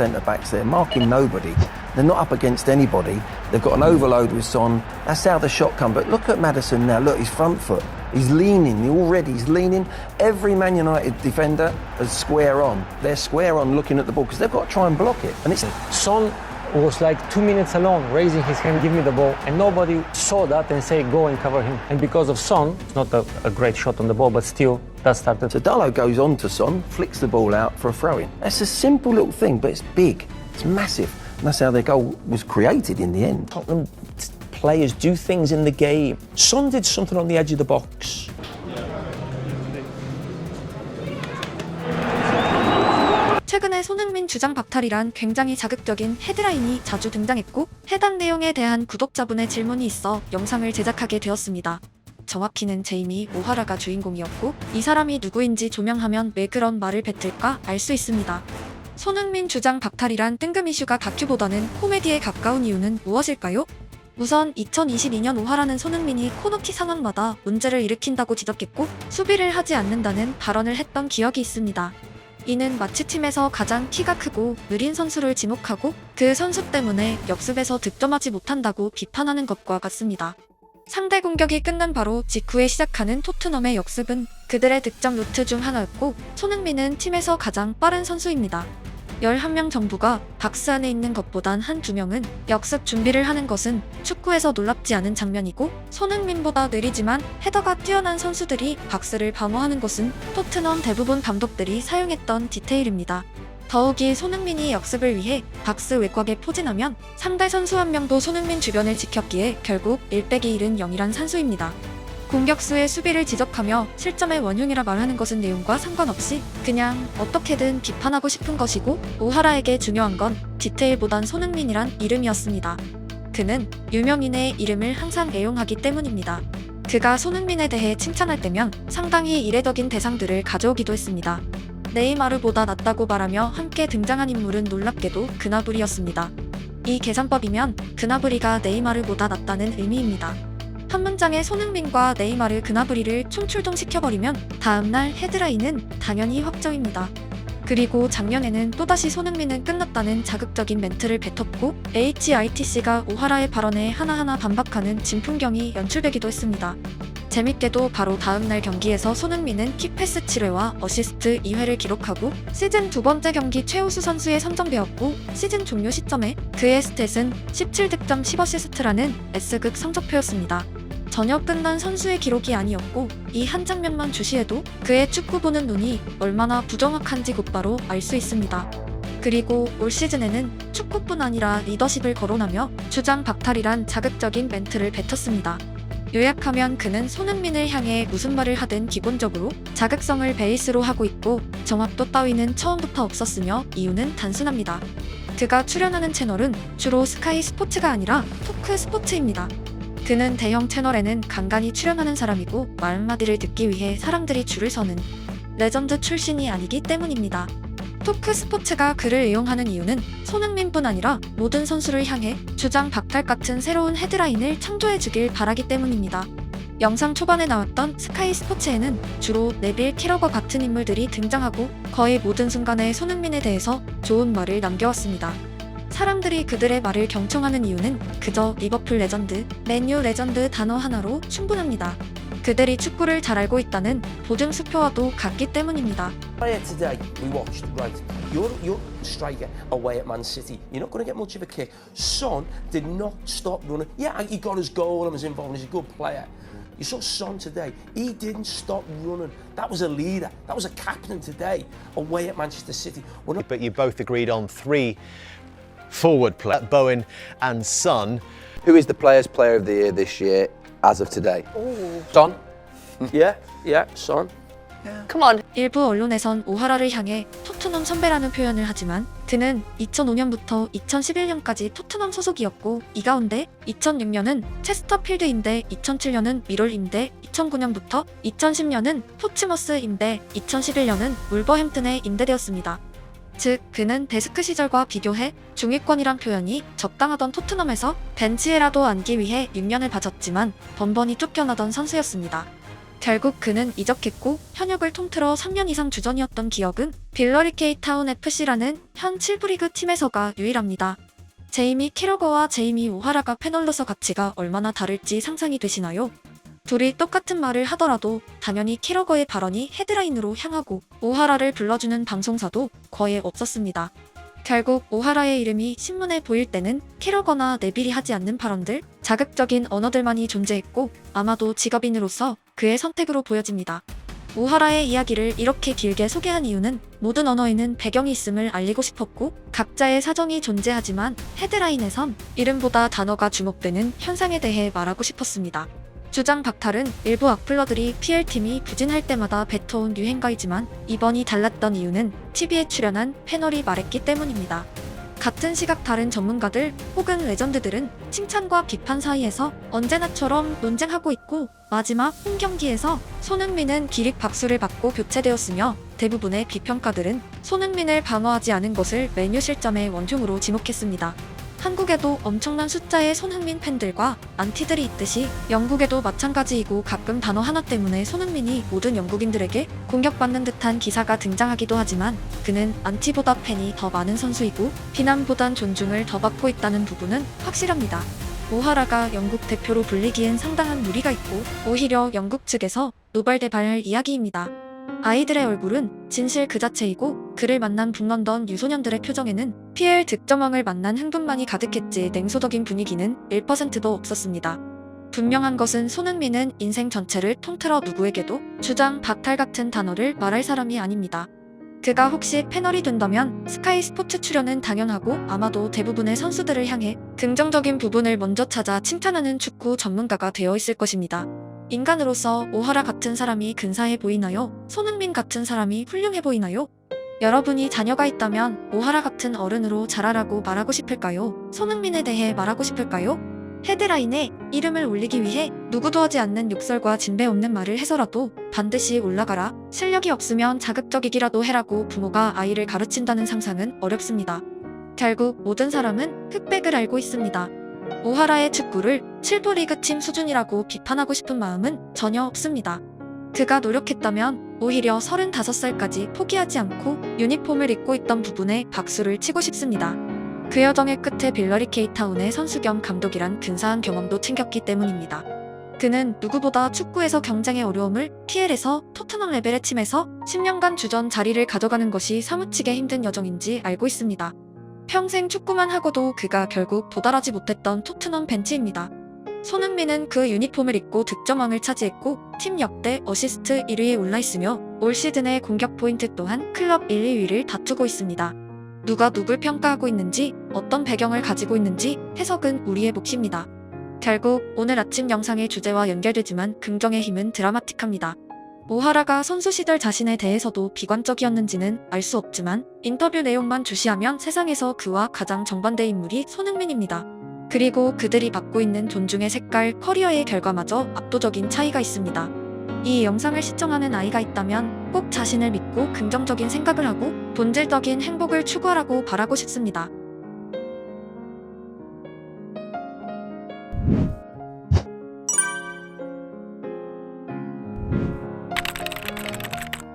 centre backs there, marking nobody. They're not up against anybody. They've got an overload with Son. That's how the shot come. But look at Madison now. Look, his front foot. He's leaning already. He's leaning. Every Man United defender is square on. They're square on looking at the ball because they've got to try and block it. And it's Son was like two minutes alone, raising his hand, give me the ball, and nobody saw that and say go and cover him. And because of Son, it's not a, a great shot on the ball, but still that started. So Darlow goes on to Son, flicks the ball out for a throw in. That's a simple little thing, but it's big. It's massive. And that's how their goal was created in the end. Tottenham players do things in the game. Son did something on the edge of the box. 최근에 손흥민 주장 박탈이란 굉장히 자극적인 헤드라인이 자주 등장했고 해당 내용에 대한 구독자분의 질문이 있어 영상을 제작하게 되었습니다. 정확히는 제이미 오하라가 주인공이었고 이 사람이 누구인지 조명하면 왜 그런 말을 뱉을까 알 수 있습니다. 손흥민 주장 박탈이란 뜬금 이슈가 다큐보다는 코미디에 가까운 이유는 무엇일까요? 우선 2022년 오하라는 손흥민이 코너킥 상황마다 문제를 일으킨다고 지적했고 수비를 하지 않는다는 발언을 했던 기억이 있습니다. 이는 마치 팀에서 가장 키가 크고 느린 선수를 지목하고 그 선수 때문에 역습에서 득점하지 못한다고 비판하는 것과 같습니다. 상대 공격이 끝난 바로 직후에 시작하는 토트넘의 역습은 그들의 득점 루트 중 하나였고 손흥민은 팀에서 가장 빠른 선수입니다. 11명 정도가 박스 안에 있는 것보단 한두 명은 역습 준비를 하는 것은 축구에서 놀랍지 않은 장면이고 손흥민보다 느리지만 헤더가 뛰어난 선수들이 박스를 방어하는 것은 토트넘 대부분 감독들이 사용했던 디테일입니다. 더욱이 손흥민이 역습을 위해 박스 외곽에 포진하면 상대 선수 한 명도 손흥민 주변을 지켰기에 결국 1빼기 1은 0이란 산수입니다. 공격수의 수비를 지적하며 실점의 원흉이라 말하는 것은 내용과 상관없이 그냥 어떻게든 비판하고 싶은 것이고 오하라에게 중요한 건 디테일보단 손흥민이란 이름이었습니다. 그는 유명인의 이름을 항상 애용하기 때문입니다. 그가 손흥민에 대해 칭찬할 때면 상당히 이례적인 대상들을 가져오기도 했습니다. 네이마르보다 낫다고 말하며 함께 등장한 인물은 놀랍게도 그나브리였습니다. 이 계산법이면 그나브리가 네이마르보다 낫다는 의미입니다. 한 문장에 손흥민과 네이마르 그나브리를 총출동시켜버리면 다음날 헤드라인은 당연히 확정입니다. 그리고 작년에는 또다시 손흥민은 끝났다는 자극적인 멘트를 뱉었고 HITC가 오하라의 발언에 하나하나 반박하는 진풍경이 연출되기도 했습니다. 재밌게도 바로 다음날 경기에서 손흥민은 킥패스 7회와 어시스트 2회를 기록하고 시즌 두 번째 경기 최우수 선수에 선정되었고 시즌 종료 시점에 그의 스탯은 17득점 10어시스트라는 S극 성적표였습니다. 전혀 끝난 선수의 기록이 아니었고 이 한 장면만 주시해도 그의 축구 보는 눈이 얼마나 부정확한지 곧바로 알 수 있습니다. 그리고 올 시즌에는 축구뿐 아니라 리더십을 거론하며 주장 박탈이란 자극적인 멘트를 뱉었습니다. 요약하면 그는 손흥민을 향해 무슨 말을 하든 기본적으로 자극성을 베이스로 하고 있고 정확도 따위는 처음부터 없었으며 이유는 단순합니다. 그가 출연하는 채널은 주로 스카이 스포츠가 아니라 토크 스포츠입니다. 그는 대형 채널에는 간간히 출연하는 사람이고 말 한마디를 듣기 위해 사람들이 줄을 서는 레전드 출신이 아니기 때문입니다. 토크 스포츠가 그를 이용하는 이유는 손흥민뿐 아니라 모든 선수를 향해 주장 박탈 같은 새로운 헤드라인을 창조해주길 바라기 때문입니다. 영상 초반에 나왔던 스카이 스포츠에는 주로 네빌 캐러거 같은 인물들이 등장하고 거의 모든 순간에 손흥민에 대해서 좋은 말을 남겨왔습니다. 사람들이 그들의 말을 경청하는 이유는 그저 리버풀 레전드, 맨유 레전드 단어 하나로 충분합니다. 그들이 축구를 잘 알고 있다는 보증 수표와도 같기 때문입니다. Earlier today, we watched, right, your, your striker away at Man City, you're not going to get much of a kick. Son did not stop running. Yeah, he got his goal and was involved, he's a good player. You saw Son today, he didn't stop running. That was a leader, that was a captain today, away at Manchester City. Not but you both agreed on three forward players, Bowen and Son. Who is the Players' Player of the Year this year as of today? Son? Yeah, yeah, Son. Come on. 일부 언론에선 오하라를 향해 토트넘 선배라는 표현을 하지만 그는 2005년부터 2011년까지 토트넘 소속이었고 이 가운데 2006년은 체스터필드인데 2007년은 미롤인데 2009년부터 2010년은 포츠머스인데 2011년은 울버햄튼에 임대되었습니다. 즉 그는 데스크 시절과 비교해 중위권이란 표현이 적당하던 토트넘에서 벤치에라도 앉기 위해 6년을 바쳤지만 번번이 쫓겨나던 선수였습니다. 결국 그는 이적했고 현역을 통틀어 3년 이상 주전이었던 기억은 빌러리 케이타운 FC라는 현 7부 리그 팀에서가 유일합니다. 제이미 캐러거와 제이미 오하라가 패널로서 가치가 얼마나 다를지 상상이 되시나요? 둘이 똑같은 말을 하더라도 당연히 캐러거의 발언이 헤드라인으로 향하고 오하라를 불러주는 방송사도 거의 없었습니다. 결국 오하라의 이름이 신문에 보일 때는 캐러거나 네빌이 하지 않는 발언들, 자극적인 언어들만이 존재했고 아마도 직업인으로서 그의 선택으로 보여집니다. 오하라의 이야기를 이렇게 길게 소개한 이유는 모든 언어에는 배경이 있음을 알리고 싶었고 각자의 사정이 존재하지만 헤드라인에선 이름보다 단어가 주목되는 현상에 대해 말하고 싶었습니다. 주장 박탈은 일부 악플러들이 PL팀이 부진할 때마다 뱉어온 유행가이지만 이번이 달랐던 이유는 TV에 출연한 패널이 말했기 때문입니다. 같은 시각 다른 전문가들 혹은 레전드들은 칭찬과 비판 사이에서 언제나처럼 논쟁하고 있고 마지막 홈 경기에서 손흥민은 기립 박수를 받고 교체되었으며 대부분의 비평가들은 손흥민을 방어하지 않은 것을 메뉴 실점의 원흉으로 지목했습니다. 한국에도 엄청난 숫자의 손흥민 팬들과 안티들이 있듯이 영국에도 마찬가지이고 가끔 단어 하나 때문에 손흥민이 모든 영국인들에게 공격받는 듯한 기사가 등장하기도 하지만 그는 안티보다 팬이 더 많은 선수이고 비난보단 존중을 더 받고 있다는 부분은 확실합니다. 오하라가 영국 대표로 불리기엔 상당한 무리가 있고 오히려 영국 측에서 노발대발 이야기입니다. 아이들의 얼굴은 진실 그 자체이고 그를 만난 북런던 유소년들의 표정에는 PL 득점왕을 만난 흥분만이 가득했지 냉소적인 분위기는 1%도 없었습니다. 분명한 것은 손흥민은 인생 전체를 통틀어 누구에게도 주장 박탈 같은 단어를 말할 사람이 아닙니다. 그가 혹시 패널이 된다면 스카이 스포츠 출연은 당연하고 아마도 대부분의 선수들을 향해 긍정적인 부분을 먼저 찾아 칭찬하는 축구 전문가가 되어 있을 것입니다. 인간으로서 오하라 같은 사람이 근사해 보이나요? 손흥민 같은 사람이 훌륭해 보이나요? 여러분이 자녀가 있다면 오하라 같은 어른으로 자라라고 말하고 싶을까요? 손흥민에 대해 말하고 싶을까요? 헤드라인에 이름을 올리기 위해 누구도 하지 않는 욕설과 진배 없는 말을 해서라도 반드시 올라가라. 실력이 없으면 자극적이기라도 해라고 부모가 아이를 가르친다는 상상은 어렵습니다. 결국 모든 사람은 흑백을 알고 있습니다. 오하라의 축구를 7부 리그 팀 수준이라고 비판하고 싶은 마음은 전혀 없습니다. 그가 노력했다면 오히려 35살까지 포기하지 않고 유니폼을 입고 있던 부분에 박수를 치고 싶습니다. 그 여정의 끝에 빌러리 케이타운의 선수 겸 감독이란 근사한 경험도 챙겼기 때문입니다. 그는 누구보다 축구에서 경쟁의 어려움을 PL에서 토트넘 레벨의 팀에서 10년간 주전 자리를 가져가는 것이 사무치게 힘든 여정인지 알고 있습니다. 평생 축구만 하고도 그가 결국 도달하지 못했던 토트넘 벤치입니다. 손흥민은 그 유니폼을 입고 득점왕을 차지했고 팀 역대 어시스트 1위에 올라 있으며 올 시즌의 공격 포인트 또한 클럽 1, 2위를 다투고 있습니다. 누가 누굴 평가하고 있는지 어떤 배경을 가지고 있는지 해석은 우리의 몫입니다. 결국 오늘 아침 영상의 주제와 연결되지만 긍정의 힘은 드라마틱합니다. 오하라가 선수 시절 자신에 대해서도 비관적이었는지는 알 수 없지만 인터뷰 내용만 주시하면 세상에서 그와 가장 정반대 인물이 손흥민입니다. 그리고 그들이 받고 있는 존중의 색깔, 커리어의 결과마저 압도적인 차이가 있습니다. 이 영상을 시청하는 아이가 있다면 꼭 자신을 믿고 긍정적인 생각을 하고 본질적인 행복을 추구하라고 바라고 싶습니다.